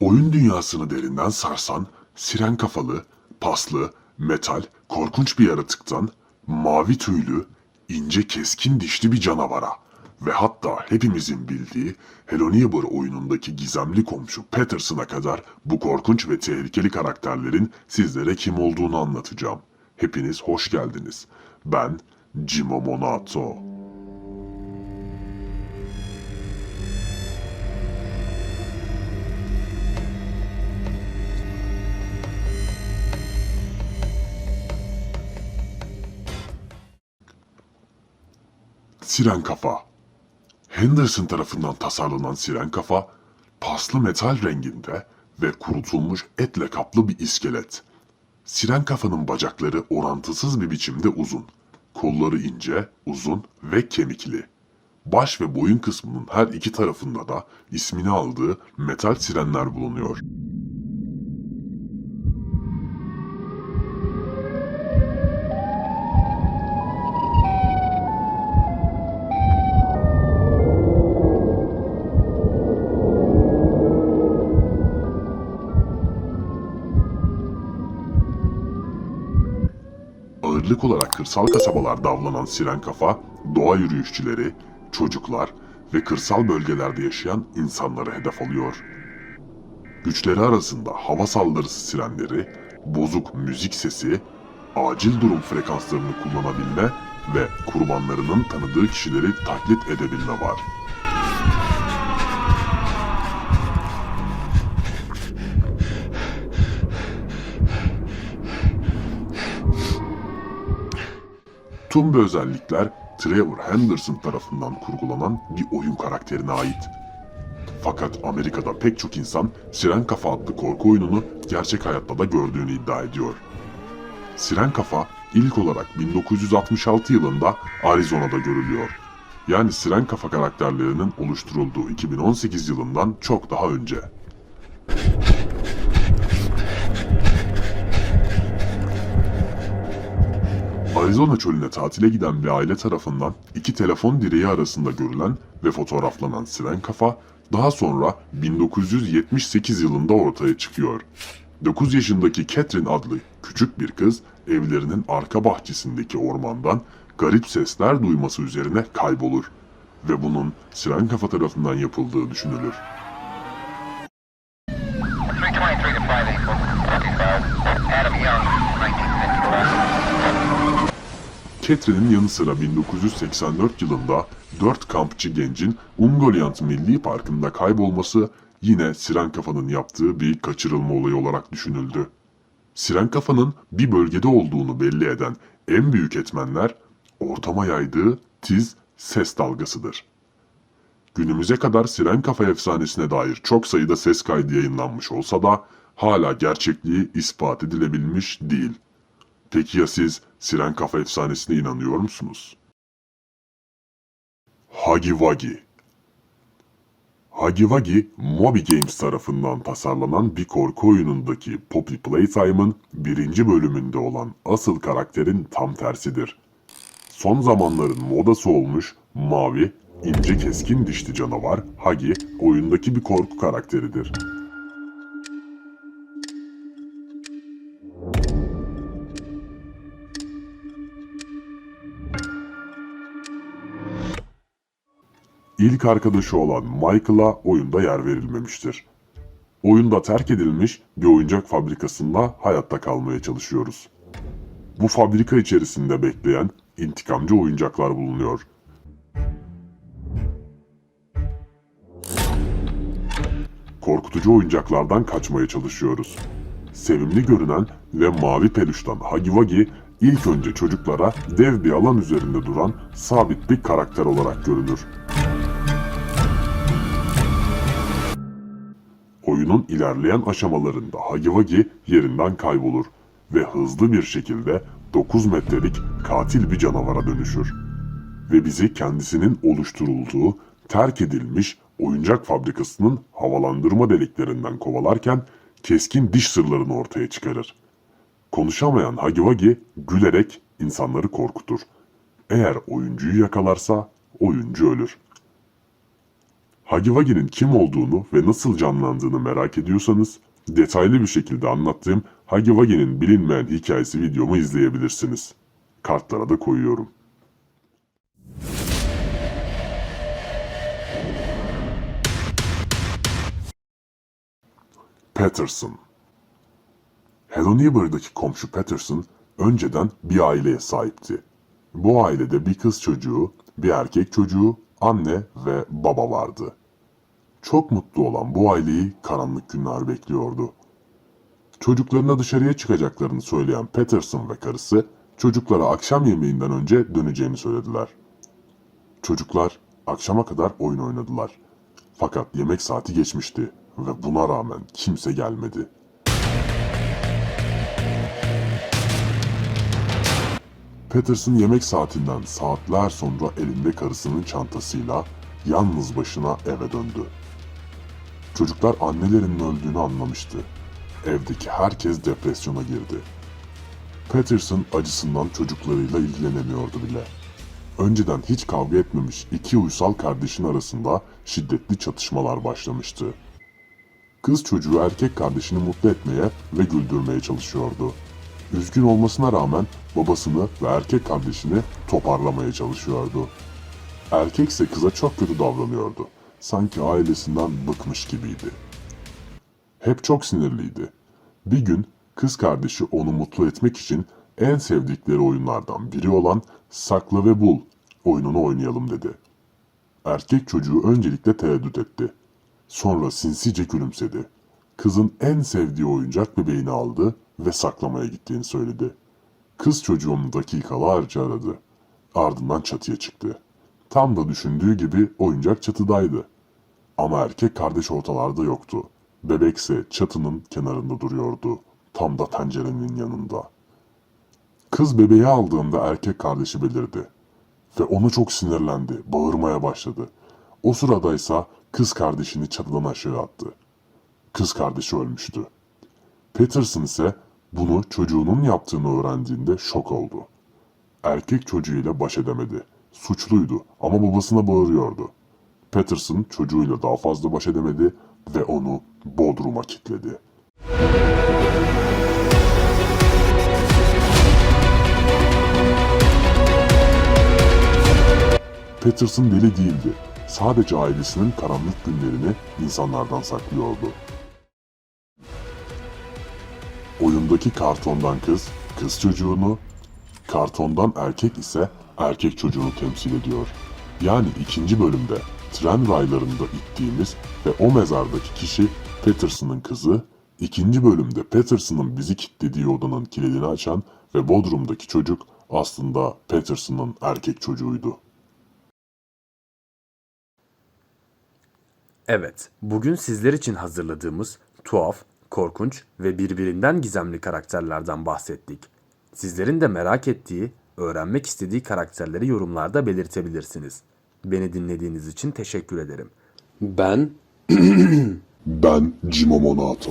Oyun dünyasını derinden sarsan, siren kafalı, paslı, metal, korkunç bir yaratıktan, mavi tüylü, ince keskin dişli bir canavara ve hatta hepimizin bildiği Hello Neighbor oyunundaki gizemli komşu Patterson'a kadar bu korkunç ve tehlikeli karakterlerin sizlere kim olduğunu anlatacağım. Hepiniz hoş geldiniz. Ben Jimo Monato. Siren Kafa Henderson tarafından tasarlanan Siren Kafa, paslı metal renginde ve kurutulmuş etle kaplı bir iskelet. Siren Kafa'nın bacakları orantısız bir biçimde uzun. Kolları ince, uzun ve kemikli. Baş ve boyun kısmının her iki tarafında da ismini aldığı metal sirenler bulunuyor. Ağırlık olarak kırsal kasabalarda avlanan siren kafa, doğa yürüyüşçüleri, çocuklar ve kırsal bölgelerde yaşayan insanları hedef alıyor. Güçleri arasında hava saldırısı sirenleri, bozuk müzik sesi, acil durum frekanslarını kullanabilme ve kurbanlarının tanıdığı kişileri taklit edebilme var. Tüm bu özellikler Trevor Henderson tarafından kurgulanan bir oyun karakterine ait. Fakat Amerika'da pek çok insan Siren Kafa adlı korku oyununu gerçek hayatta da gördüğünü iddia ediyor. Siren Kafa ilk olarak 1966 yılında Arizona'da görülüyor. Yani Siren Kafa karakterlerinin oluşturulduğu 2018 yılından çok daha önce. Arizona çölüne tatile giden bir aile tarafından iki telefon direği arasında görülen ve fotoğraflanan siren kafa daha sonra 1978 yılında ortaya çıkıyor. 9 yaşındaki Catherine adlı küçük bir kız evlerinin arka bahçesindeki ormandan garip sesler duyması üzerine kaybolur ve bunun siren kafa tarafından yapıldığı düşünülür. Catherine'in yanı sıra 1984 yılında 4 kampçı gencin Ungoliant Milli Parkı'nda kaybolması yine Siren Kafa'nın yaptığı bir kaçırılma olayı olarak düşünüldü. Siren Kafa'nın bir bölgede olduğunu belli eden en büyük etmenler ortama yaydığı tiz ses dalgasıdır. Günümüze kadar Siren Kafa efsanesine dair çok sayıda ses kaydı yayınlanmış olsa da hala gerçekliği ispat edilebilmiş değil. Peki ya siz Siren Kafa efsanesine inanıyor musunuz? Hagi Wagi Hagi Wagi, Moby Games tarafından tasarlanan bir korku oyunundaki Poppy Playtime'ın birinci bölümünde olan asıl karakterin tam tersidir. Son zamanların modası olmuş mavi, ince keskin dişli canavar Hagi oyundaki bir korku karakteridir. İlk arkadaşı olan Michael'a oyunda yer verilmemiştir. Oyunda terk edilmiş bir oyuncak fabrikasında hayatta kalmaya çalışıyoruz. Bu fabrika içerisinde bekleyen intikamcı oyuncaklar bulunuyor. Korkutucu oyuncaklardan kaçmaya çalışıyoruz. Sevimli görünen ve mavi peluştan Hagi Wagi ilk önce çocuklara dev bir alan üzerinde duran sabit bir karakter olarak görünür. Oyunun ilerleyen aşamalarında Hagi Wagi yerinden kaybolur ve hızlı bir şekilde 9 metrelik katil bir canavara dönüşür. Ve bizi kendisinin oluşturulduğu terk edilmiş oyuncak fabrikasının havalandırma deliklerinden kovalarken keskin diş sırlarını ortaya çıkarır. Konuşamayan Hagi Wagi gülerek insanları korkutur. Eğer oyuncuyu yakalarsa oyuncu ölür. Hagiwagi'nin kim olduğunu ve nasıl canlandığını merak ediyorsanız detaylı bir şekilde anlattığım Hagiwagi'nin bilinmeyen hikayesi videomu izleyebilirsiniz. Kartlara da koyuyorum. Patterson Hello Neighbor'daki komşu Patterson önceden bir aileye sahipti. Bu ailede bir kız çocuğu, bir erkek çocuğu, anne ve baba vardı. Çok mutlu olan bu aileyi karanlık günler bekliyordu. Çocuklarına dışarıya çıkacaklarını söyleyen Patterson ve karısı çocuklara akşam yemeğinden önce döneceğini söylediler. Çocuklar akşama kadar oyun oynadılar. Fakat yemek saati geçmişti ve buna rağmen kimse gelmedi. Patterson yemek saatinden saatler sonra elinde karısının çantasıyla yalnız başına eve döndü. Çocuklar annelerinin öldüğünü anlamıştı. Evdeki herkes depresyona girdi. Patterson acısından çocuklarıyla ilgilenemiyordu bile. Önceden hiç kavga etmemiş iki uysal kardeşin arasında şiddetli çatışmalar başlamıştı. Kız çocuğu erkek kardeşini mutlu etmeye ve güldürmeye çalışıyordu. Üzgün olmasına rağmen babasını ve erkek kardeşini toparlamaya çalışıyordu. Erkek ise kıza çok kötü davranıyordu. Sanki ailesinden bıkmış gibiydi. Hep çok sinirliydi. Bir gün kız kardeşi onu mutlu etmek için en sevdikleri oyunlardan biri olan Sakla ve Bul oyununu oynayalım dedi. Erkek çocuğu öncelikle tereddüt etti. Sonra sinsice gülümsedi. Kızın en sevdiği oyuncak bebeğini aldı ve saklamaya gittiğini söyledi. Kız çocuğu onu dakikalarca aradı. Ardından çatıya çıktı. Tam da düşündüğü gibi oyuncak çatıdaydı. Ama erkek kardeş ortalarda yoktu. Bebekse çatının kenarında duruyordu. Tam da pencerenin yanında. Kız bebeği aldığında erkek kardeşi belirdi. Ve onu çok sinirlendi, bağırmaya başladı. O sıradaysa kız kardeşini çatıdan aşağı attı. Kız kardeşi ölmüştü. Peterson ise bunu çocuğunun yaptığını öğrendiğinde şok oldu. Erkek çocuğuyla baş edemedi. Suçluydu ama babasına bağırıyordu. Peterson çocuğuyla daha fazla baş edemedi ve onu Bodrum'a kilitledi. Peterson deli değildi. Sadece ailesinin karanlık günlerini insanlardan saklıyordu. Oyundaki kartondan kız, kız çocuğunu, kartondan erkek ise erkek çocuğunu temsil ediyor. Yani ikinci bölümde tren raylarında ittiğimiz ve o mezardaki kişi Peterson'ın kızı, ikinci bölümde Peterson'ın bizi kilitlediği odanın kilidini açan ve Bodrum'daki çocuk aslında Peterson'ın erkek çocuğuydu. Evet, bugün sizler için hazırladığımız tuhaf, korkunç ve birbirinden gizemli karakterlerden bahsettik. Sizlerin de merak ettiği, öğrenmek istediği karakterleri yorumlarda belirtebilirsiniz. Beni dinlediğiniz için teşekkür ederim. Ben Ben Jimo Monato.